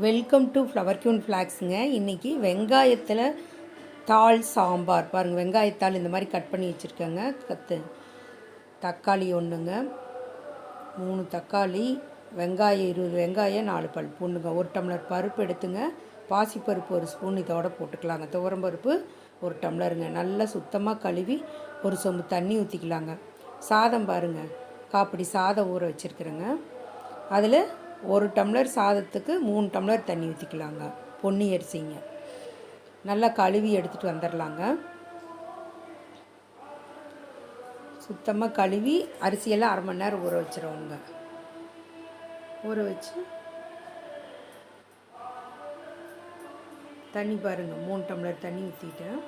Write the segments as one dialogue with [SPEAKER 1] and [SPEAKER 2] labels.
[SPEAKER 1] Welcome to flower queen ஃப்ளாக்ஸுங்க இன்றைக்கி வெங்காயத்தில் தாள் சாம்பார். பாருங்கள் வெங்காயத்தாள் இந்த மாதிரி கட் பண்ணி வச்சுருக்கேங்க. கத்து தக்காளி ஒன்றுங்க மூணு தக்காளி வெங்காயம் இருபது வெங்காயம் நாலு பல் பூண்டுங்க ஒரு டம்ளர் பருப்பு எடுத்துங்க. பாசிப்பருப்பு ஒரு ஸ்பூன் இதோட போட்டுக்கலாங்க. துவரம்பருப்பு ஒரு டம்ளருங்க. நல்லா சுத்தமாக கழுவி ஒரு சொம்பு தண்ணி ஊற்றிக்கலாங்க சாதம் பாருங்கள் காப்படி சாதம் ஊற வச்சுருக்குறேங்க. அதில் ஒரு டம்ளர் சாதத்துக்கு மூணு டம்ளர் தண்ணி ஊற்றிக்கலாங்க பொன்னி அரிசிங்க. நல்லா கழுவி எடுத்துகிட்டு வந்துடலாங்க சுத்தமாக கழுவி அரிசியெல்லாம் அரை மணி நேரம் ஊற வச்சிருவோங்க. ஊற வச்சு தண்ணி பாருங்கள் மூணு டம்ளர் தண்ணி ஊற்றிட்டேன்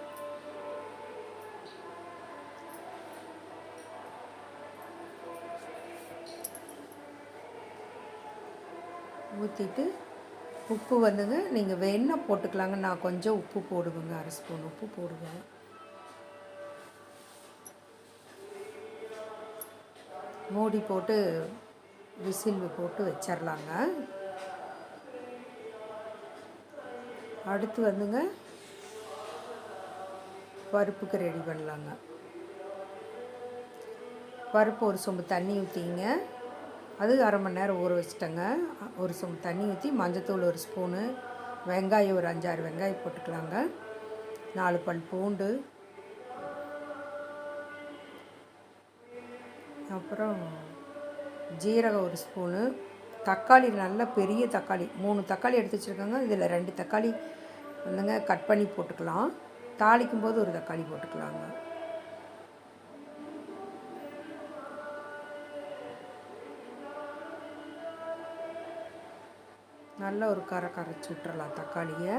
[SPEAKER 1] ஊற்றிட்டு உப்பு வந்துங்க. நீங்கள் வேணா போட்டுக்கலாங்க. நான் கொஞ்சம் உப்பு போடுவேங்க. அரை ஸ்பூன் உப்பு போடுவேன் மூடி போட்டு விசில் போட்டு வச்சிடலாங்க அடுத்து வந்துங்க பருப்புக்கு ரெடி பண்ணலாங்க. பருப்பு ஒரு சொம்பு தண்ணி ஊற்றிங்க அது அரை மணி நேரம் ஊற வச்சுட்டேங்க. ஒரு சொம்பு தண்ணி ஊற்றி மஞ்சத்தூள் ஒரு ஸ்பூனு வெங்காயம் ஒரு அஞ்சாறு வெங்காயம் போட்டுக்கலாங்க. நாலு பல் பூண்டு. அப்புறம் ஜீரகம் ஒரு ஸ்பூனு. தக்காளி நல்ல பெரிய தக்காளி மூணு தக்காளி எடுத்து வச்சுருக்கோங்க. இதில் ரெண்டு தக்காளி வந்துங்க கட் பண்ணி போட்டுக்கலாம். தாளிக்கும் போது ஒரு தக்காளி போட்டுக்கலாங்க. நல்ல ஒரு கரை கரைச்சி விட்டுறலாம் தக்காளியை.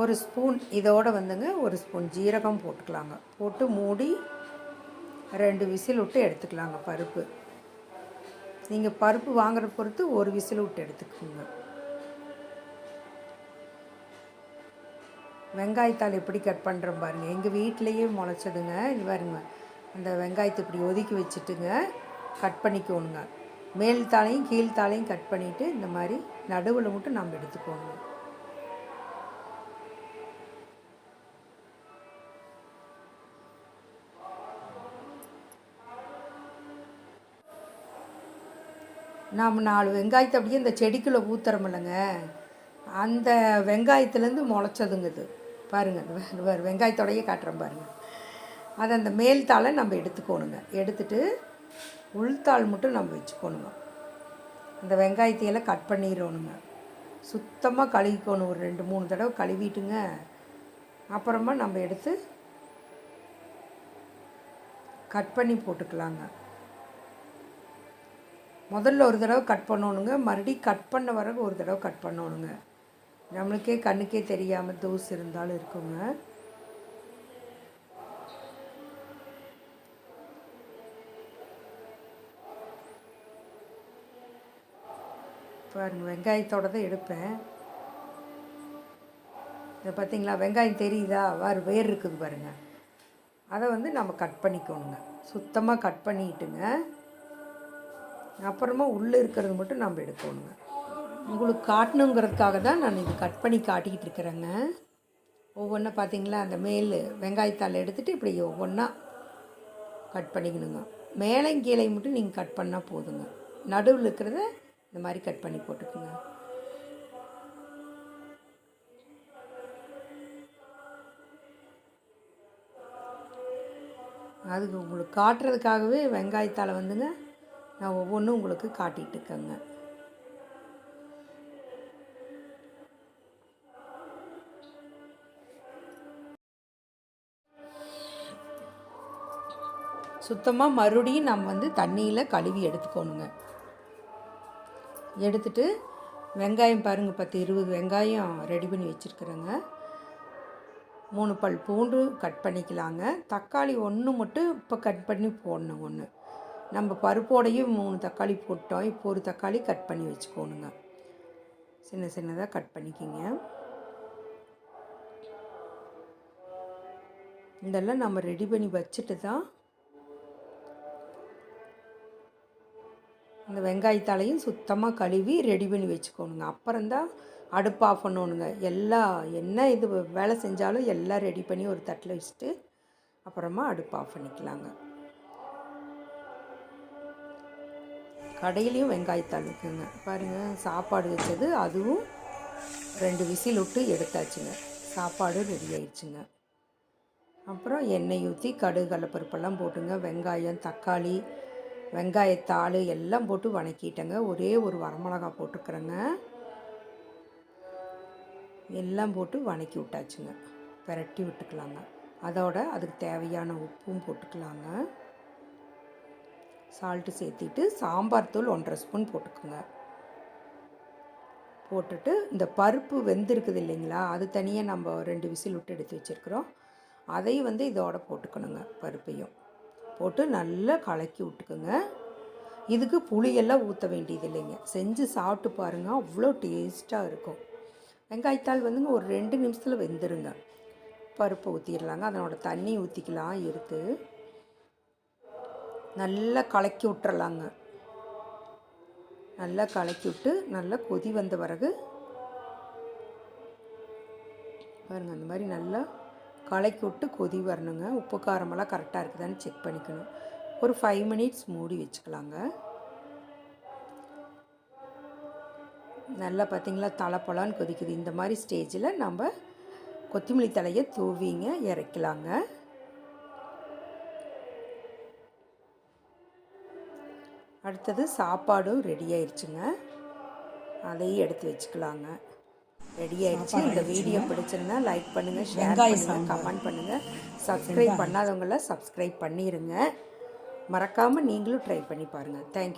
[SPEAKER 1] ஒரு ஸ்பூன் இதோடு வந்துங்க ஒரு ஸ்பூன் ஜீரகம் போட்டுக்கலாங்க. போட்டு மூடி ரெண்டு விசில் விட்டு எடுத்துக்கலாங்க பருப்பு. நீங்கள் பருப்பு வாங்குற பொறுத்து ஒரு விசில் விட்டு எடுத்துக்கோங்க. வெங்காயத்தால் எப்படி கட் பண்ணுறோம் பாருங்கள் எங்கள் வீட்லேயே முளைச்சதுங்க. இது பாருங்க. அந்த வெங்காயத்தை இப்படி ஒதுக்கி வச்சுட்டுங்க. கட் பண்ணிக்கோணுங்க. மேல் தாளையும் கீழ் தாளையும் கட் பண்ணிவிட்டு இந்த மாதிரி நடுவில் மட்டும் நம்ம எடுத்துக்கோணுங்க நாம் நாலு வெங்காயத்தை அப்படியே இந்த செடிக்குள்ளே ஊத்துறமில்லங்க இல்லைங்க. அந்த வெங்காயத்துலேருந்து முளைச்சதுங்க இது. பாருங்கள் வெங்காயத்தோடையே காட்டுறேன் பாருங்கள் அதை அந்த மேல் தாளை நம்ம எடுத்துக்கோணுங்க. எடுத்துட்டு உள்தாள் மட்டும் நம்ம வச்சுக்கோணுங்க. இந்த வெங்காயத்தையெல்லாம் கட் பண்ணிடணுங்க சுத்தமாக கழுவிக்கணும் ஒரு ரெண்டு மூணு தடவை கழுவிட்டுங்க. அப்புறமா நம்ம எடுத்து கட் பண்ணி போட்டுக்கலாங்க. முதல்ல ஒரு தடவை கட் பண்ணணுங்க. மறுபடியும் கட் பண்ண வரகு ஒரு தடவை கட் பண்ணணுங்க. நம்மளுக்கே கண்ணுக்கே தெரியாமல் தூசு இருந்தாலும் இருக்குங்க. பாருங்கள் வெங்காயத்தோட தான் எடுப்பேன். இதை பார்த்தீங்களா? வெங்காயம் தெரியுதா? வேறு வேர் இருக்குது பாருங்க. அதை வந்து நம்ம கட் பண்ணிக்கணுங்க. சுத்தமாக கட் பண்ணிட்டுங்க. அப்புறமா உள்ளே இருக்கிறது மட்டும் நம்ம எடுக்கணுங்க. உங்களுக்கு காட்டணுங்கிறதுக்காக தான் நான் இது கட் பண்ணி காட்டிக்கிட்டு இருக்கிறேங்க. ஒவ்வொன்றா பார்த்தீங்களா? அந்த மேல் வெங்காயத்தால் எடுத்துகிட்டு இப்படி ஒவ்வொன்றா கட் பண்ணிக்கணுங்க. மேலே கீழே மட்டும் நீங்கள் கட் பண்ணால் போதுங்க. நடுவில் இருக்கிறத இந்த மாதிரி கட் பண்ணி போட்டுக்கோங்க. அதுக்கு உங்களுக்கு காட்டுறதுக்காகவே வெங்காயத்தால் வந்துங்க நான் ஒவ்வொன்றும் உங்களுக்கு காட்டிகிட்டு இருக்கேங்க. சுத்தமாக மறுபடியும் நம்ம வந்து தண்ணியில் கழுவி எடுத்துக்கணுங்க. எடுத்துட்டு வெங்காயம் பாருங்கள் பத்து இருபது வெங்காயம் ரெடி பண்ணி வச்சுருக்குறேங்க. மூணு பல் பூண்டு கட் பண்ணிக்கலாங்க. தக்காளி ஒன்று மட்டும் இப்போ கட் பண்ணி போடணும் ஒன்று நம்ம பருப்போடையும் மூணு தக்காளி போட்டோம். இப்போ ஒரு தக்காளி கட் பண்ணி வச்சுக்கோணுங்க. சின்ன சின்னதாக கட் பண்ணிக்கிங்க. இதெல்லாம் நம்ம ரெடி பண்ணி வச்சுட்டு தான் இந்த வெங்காயத்தாலையும் சுத்தமாக கழுவி ரெடி பண்ணி வச்சுக்கோணுங்க. அப்புறம்தான் அடுப்பு ஆஃப் பண்ணணுங்க. எல்லாம் என்ன இது வேலை செஞ்சாலும் எல்லாம் ரெடி பண்ணி ஒரு தட்டில் வச்சுட்டு அப்புறமா அடுப்பு ஆஃப் பண்ணிக்கலாங்க. கடையிலையும் வெங்காயத்தாள் இருக்குங்க. பாருங்கள் சாப்பாடு வச்சது அதுவும் ரெண்டு விசில் விட்டு எடுத்தாச்சுங்க. சாப்பாடு ரெடி ஆயிடுச்சுங்க. அப்புறம் எண்ணெய் ஊற்றி கடுகு கடலப்பருப்பெல்லாம் போட்டுங்க. வெங்காயம் தக்காளி வெங்காயத்தாள் எல்லாம் போட்டு வணக்கிட்டேங்க. ஒரே ஒரு வரமிளகா போட்டுருக்குறேங்க எல்லாம் போட்டு வணக்கி விட்டாச்சுங்க. பிரட்டி விட்டுக்கலாங்க. அதோட அதுக்கு தேவையான உப்பும் போட்டுக்கலாங்க. சால்ட்டு சேர்த்திட்டு சாம்பார் தூள் ஒன்றரை ஸ்பூன் போட்டுக்கோங்க. போட்டுட்டு இந்த பருப்பு வெந்திருக்குது இல்லைங்களா? அது தனியாக நம்ம ரெண்டு விசில் விட்டு எடுத்து வச்சுருக்குறோம். அதையும் வந்து இதோட போட்டுக்கணுங்க பருப்பையும். போட்டு நல்லா கலக்கி விட்டுக்குங்க. இதுக்கு புளியெல்லாம் ஊற்ற வேண்டியது இல்லைங்க. செஞ்சு சாப்பிட்டு பாருங்கள் அவ்வளோ டேஸ்ட்டாக இருக்கும். வெங்காயத்தாள் வந்துங்க ஒரு ரெண்டு நிமிஷத்தில் வெந்துருங்க. பருப்பு ஊற்றிடலாங்க அதனோட தண்ணி ஊற்றிக்கலாம் எடுத்து. நல்லா கலக்கி விட்டுறலாங்க. நல்லா கலக்கி விட்டு நல்லா கொதி வந்த பிறகு பாருங்கள் அந்த மாதிரி நல்லா கலக்கி விட்டு கொதி வரணுங்க. உப்பு காரமெல்லாம் கரெக்டாக இருக்குதான்னு செக் பண்ணிக்கணும். ஒரு ஃபைவ் மினிட்ஸ் மூடி வச்சுக்கலாங்க. நல்லா பார்த்தீங்களா தலைப்பழம்னு கொதிக்குது. இந்த மாதிரி ஸ்டேஜில் நம்ம கொத்தமல்லி தலையை தூவிங்க இறக்கலாங்க. அடுத்தது சாப்பாடும் ரெடி ஆயிடுச்சுங்க அதையும் எடுத்து வச்சுக்கலாங்க. ரெடி ஆயிடுச்சு. இந்த வீடியோ பிடிச்சிருந்தா லைக் பண்ணுங்கள் ஷேர் பண்ணுங்கள் கமெண்ட் பண்ணுங்கள் சப்ஸ்கிரைப் பண்ணாதவங்கள சப்ஸ்கிரைப் பண்ணிடுங்க மறக்காமல் நீங்களும் ட்ரை பண்ணி பாருங்கள் தேங்க்யூ